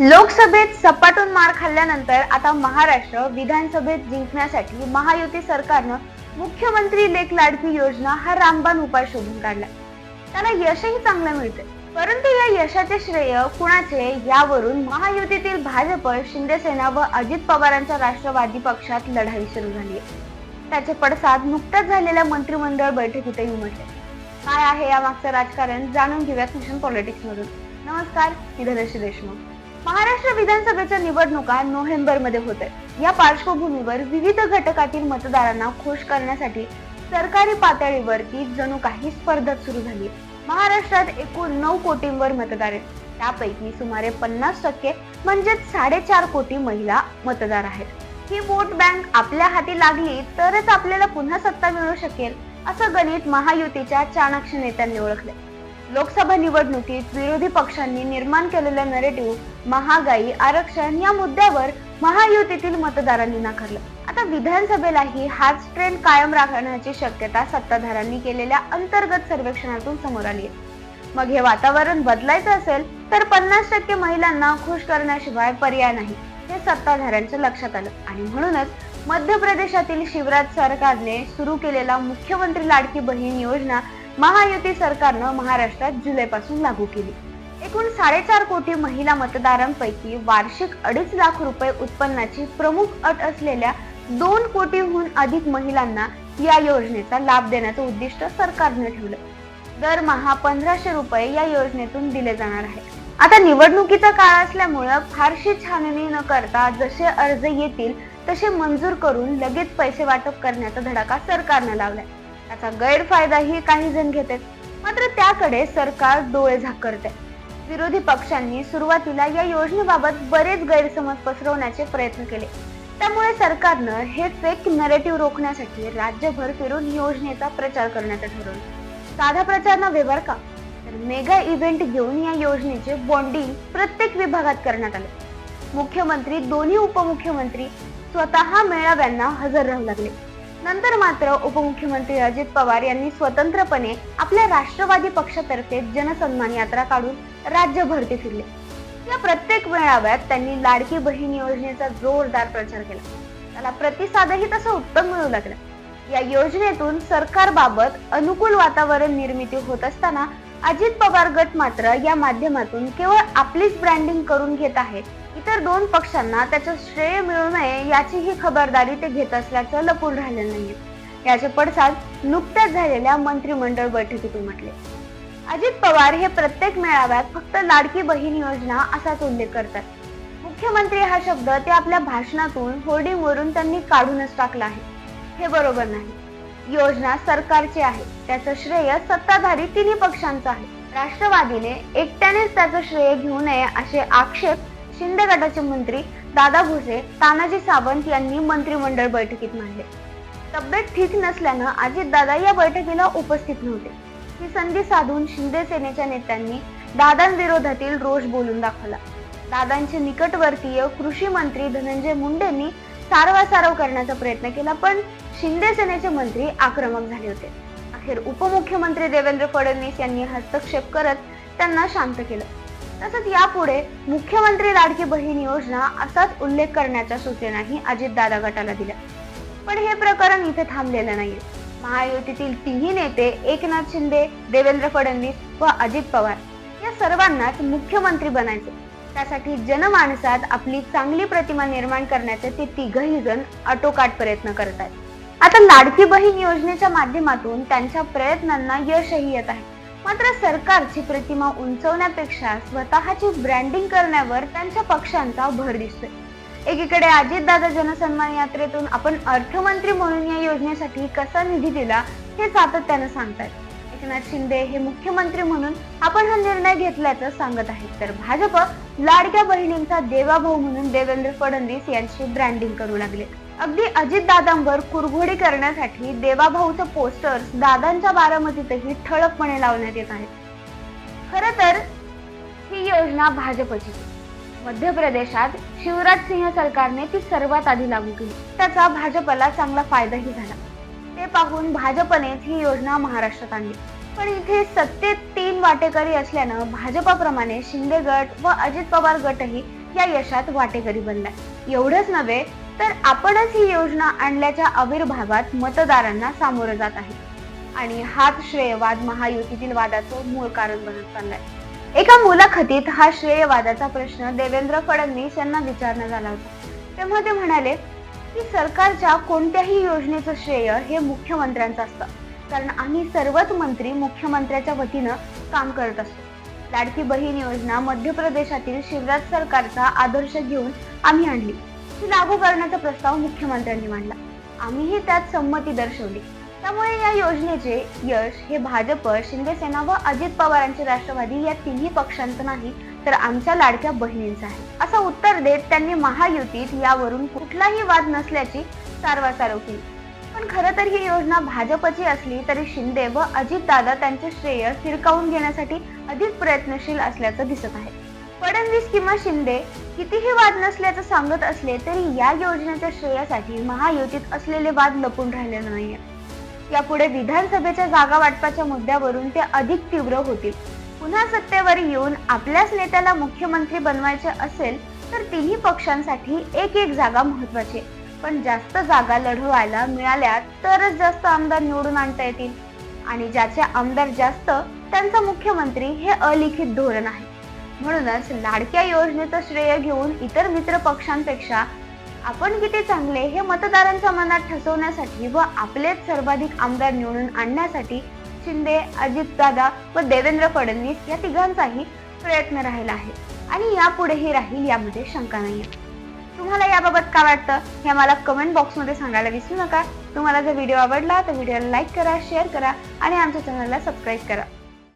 लोकसभेत सपाटून मार खाल्ल्यानंतर आता महाराष्ट्र विधानसभेत जिंकण्यासाठी महायुती सरकारनं मुख्यमंत्री लेख लाडकी योजना हा रामबाण उपाय शोधून काढला. त्याला यशही चांगलं मिळते परंतु या यशाचे श्रेय कुणाचे यावरून महायुतीतील भाजप शिंदेसेना व अजित पवारांच्या राष्ट्रवादी पक्षात लढाई सुरू झाली आहे त्याचे पडसाद नुकत्याच झालेल्या मंत्रिमंडळ बैठकीतही उमटले. काय आहे या मागचं राजकारण जाणून घेऊयात मिशन पॉलिटिक्स मधून नमस्कार मी धनश्री देशमुख. महाराष्ट्र विधानसभेच्या निवडणुका नोव्हेंबरमध्ये होत आहेत. या पार्श्वभूमीवर विविध घटकातील मतदारांना खुश करण्यासाठी सरकारी पातळीवरती जणू काही स्पर्धा सुरू झाली. आहे. महाराष्ट्रात एकूण नऊ कोटींवर मतदार आहेत. त्यापैकी सुमारे पन्नास टक्के म्हणजेच साडेचार कोटी महिला मतदार आहेत. ही वोट बँक आपल्या हाती लागली तरच आपल्याला पुन्हा सत्ता मिळू शकेल असं गणित महायुतीच्या चाणक्य नेत्यांनी ओळखले लोकसभा निवडणुकीत विरोधी पक्षांनी निर्माण केलेलं नरेटिव्ह महागाई आरक्षण या मुद्द्यावर महायुतीतील मतदारांनी नाकारलं. आता विधानसभेलाही हाच ट्रेंड कायम राखण्याची शक्यता सत्ताधारांनी केलेल्या अंतर्गत सर्वेक्षणातून समोर आली आहे. मग हे वातावरण बदलायचं असेल तर पन्नास टक्के महिलांना खुश करण्याशिवाय पर्याय नाही हे सत्ताधाऱ्यांच्या लक्षात आलं. आणि म्हणूनच मध्य प्रदेशातील शिवराज सरकारने सुरू केलेला मुख्यमंत्री लाडकी बहीण योजना महायुती सरकारनं महाराष्ट्रात जुलैपासून लागू केली. एकूण साडेचार कोटी महिला मतदारांपैकी वार्षिक अडीच लाख रुपये उत्पन्नाची प्रमुख अट असलेल्या दोन कोटीहून अधिक महिलांना या योजनेचा लाभ देण्याचं उद्दिष्ट सरकारने ठेवलं. दरमहा पंधराशे रुपये या योजनेतून दिले जाणार आहे. आता निवडणुकीचा काळ असल्यामुळं फारशी छाननी न करता जसे अर्ज येतील तसे मंजूर करून लगेच पैसे वाटप करण्याचा धडाका सरकारनं लावलाय. त्याचा गैरफायदाही काही जण घेते मात्र त्याकडे सरकार डोळे झाक करते विरोधी पक्षांनी सुरुवातीला या योजनेबाबत बरेच गैरसमज पसरवण्याचे प्रयत्न केले. त्यामुळे सरकारनं हे फेक नरेटिव्ह रोखण्यासाठी राज्यभर फिरून योजनेचा प्रचार करण्याचं ठरवलं. साधा प्रचार नव्हे बर का? तर मेगा इव्हेंट घेऊन या योजनेचे बॉन्डिंग प्रत्येक विभागात करण्यात आले. मुख्यमंत्री दोन्ही उपमुख्यमंत्री स्वतः मेळाव्यांना हजर राहू लागले. नंतर मात्र उपमुख्यमंत्री अजित पवार यांनी स्वतंत्रपणे आपल्या राष्ट्रवादी पक्षातर्फे जनसन्मान यात्रा काढून राज्यभरती फिरले. या प्रत्येक मेळाव्यात त्यांनी लाडकी बहीण योजनेचा जोरदार प्रचार केला. त्याला प्रतिसादही तसं उत्तम मिळू लागला. या योजनेतून सरकारबाबत अनुकूल वातावरण निर्मिती होत असताना अजित पवार गट मात्र या माध्यमातून केवळ आपलीच ब्रँडिंग करून घेत आहेत. इतर दोन पक्षांना त्याचं श्रेय मिळू नये याचीही खबरदारी ते घेत असल्याचं लपून राहिलं नाही याचे पडसाद नुकत्याच झालेल्या मंत्रिमंडळ बैठकीतून म्हटले. अजित पवार हे प्रत्येक मेळाव्यात फक्त लाडकी बहीण योजना असाच उल्लेख करतात. मुख्यमंत्री हा शब्द ते आपल्या भाषणातून होर्डिंग वरून त्यांनी काढूनच टाकला आहे. हे बरोबर नाही. योजना सरकारची आहे. त्याचं श्रेय सत्ताधारी तिन्ही पक्षांचं आहे. राष्ट्रवादीने एकट्यानेच त्याचं श्रेय घेऊ नये असे आक्षेप शिंदे गटाचे मंत्री दादा भुसे तानाजी सावंत यांनी मंत्रिमंडळ बैठकीत मांडले. तब्येत ठीक नसल्यानं अजित दादा या बैठकीला उपस्थित नव्हते. ही संधी साधून शिंदे सेनेच्या नेत्यांनी दादांविरोधातील रोष बोलून दाखवला. दादांचे निकटवर्तीय कृषी मंत्री धनंजय मुंडेंनी सारवासारव करण्याचा प्रयत्न केला पण शिंदे सेनेचे मंत्री आक्रमक झाले होते. अखेर उपमुख्यमंत्री देवेंद्र फडणवीस यांनी हस्तक्षेप करत त्यांना शांत केलं. तसंच यापुढे मुख्यमंत्री लाडकी बहीण योजना असाच उल्लेख करण्याच्या सूचनाही अजितदादा गटाला दिल्या. पण हे प्रकरण इथे थांबलेलं नाहीये. महायुतीतील तिन्ही नेते एकनाथ शिंदे देवेंद्र फडणवीस व अजित पवार या सर्वांनाच मुख्यमंत्री बनायचे. त्यासाठी जनमानसात आपली चांगली प्रतिमा निर्माण करण्याचे ते तिघही जण आटोकाट प्रयत्न करत आहेत आता लाडकी बहीण योजनेच्या माध्यमातून त्यांच्या प्रयत्नांना यशही येत आहे. मात्र सरकारची प्रतिमा उंचवण्यापेक्षा स्वतःची ब्रँडिंग करण्यावर त्यांच्या पक्षांचा भर दिसतोय. एकीकडे अजितदादा जनसन्मान यात्रेतून आपण अर्थमंत्री म्हणून या योजनेसाठी कसा निधी दिला हे सातत्यानं सांगतात एकनाथ शिंदे हे मुख्यमंत्री म्हणून आपण हा निर्णय घेतल्याचं सांगत आहेत. तर भाजप लाडक्या बहिणींचा देवाभाऊ म्हणून देवेंद्र फडणवीस यांची ब्रँडिंग करू लागले. अगदी अजितदादांवर कुरघोडी करण्यासाठी देवाभाऊचं पोस्टर्स दादांच्या बारामतीतही ठळकपणे लावण्यात येत आहेत. खर तर ही योजना भाजपची. मध्य प्रदेशात शिवराज सिंह सरकारने ती सर्वात आधी लागू केली. त्याचा भाजपला चांगला फायदाही झाला. ते पाहून भाजपनेच ही योजना महाराष्ट्रात आणली. पण इथे सत्तेत तीन वाटेकरी असल्यानं भाजपाप्रमाणे शिंदे गट व अजित पवार गटही या यशात वाटेकरी बनलाय. एवढंच नव्हे तर आपणच ही योजना आणल्याच्या आविर्भावात मतदारांना सामोरं जात आहे. आणि हाच श्रेयवाद महायुतीतील वादाचं मूळ कारण बनत चाललाय. एका मुलाखतीत हा श्रेयवादाचा प्रश्न देवेंद्र फडणवीस यांना विचारण्यात आला होता. तेव्हा ते म्हणाले की सरकारच्या कोणत्याही योजनेचं श्रेय हे मुख्यमंत्र्यांचं असतं. कारण आम्ही सर्वच मंत्री मुख्यमंत्र्याच्या वतीनं काम करत असतो. लाडकी बहीण योजना मध्य प्रदेशातील शिवराज सरकारचा आदर्श घेऊन आम्ही आणली. लागू करण्याचा प्रस्ताव मुख्यमंत्र्यांनी मांडला. आम्हीही त्यात संमती दर्शवली. त्यामुळे या योजनेचे यश हे भाजप शिंदेसेना व अजित पवारांचे राष्ट्रवादी या तिन्ही पक्षांचं नाही तर आमच्या लाडक्या बहिणींचं आहे. असं उत्तर देत त्यांनी महायुतीत यावरून कुठलाही वाद नसल्याची सारवासारव केली. पण खरं तर ही योजना भाजपची असली तरी शिंदे व अजितदादा त्यांचे श्रेय फिरकावून घेण्यासाठी अधिक प्रयत्नशील असल्याचं दिसत आहे. फडणवीस किंवा शिंदे कितीही वाद नसल्याचं सांगत असले तरी या योजनेच्या श्रेयासाठी महायुतीत असलेले वाद लपून राहिले नाहीये. यापुढे विधानसभेच्या जागा वाटपाच्या मुद्द्यावरून ते अधिक तीव्र होतील. पुन्हा सत्तेवर येऊन आपल्याच नेत्याला मुख्यमंत्री बनवायचे असेल तर तिन्ही पक्षांसाठी एक एक जागा महत्वाची आहे. पण जास्त जागा लढवायला मिळाल्या तरच जास्त आमदार निवडून आणता येतील. आणि ज्याचे आमदार जास्त त्यांचा मुख्यमंत्री हे अलिखित धोरण आहे. म्हणूनच लाडक्या योजनेचं श्रेय घेऊन इतर मित्र पक्षांपेक्षा आपण किती चांगले हे मतदारांच्या मनात ठसवण्यासाठी व आपलेच सर्वाधिक आमदार निवडून आणण्यासाठी शिंदे अजितदादा व देवेंद्र फडणवीस या तिघांचाही प्रयत्न राहिला आहे. आणि यापुढेही राहील यामध्ये शंका नाही तुम्हाला याबाबत काय वाटतं हे मला कमेंट बॉक्समध्ये सांगायला विसरू नका. तुम्हाला जर व्हिडिओ आवडला तर व्हिडिओला लाईक करा शेअर करा आणि आमच्या चॅनलला सबस्क्राईब करा.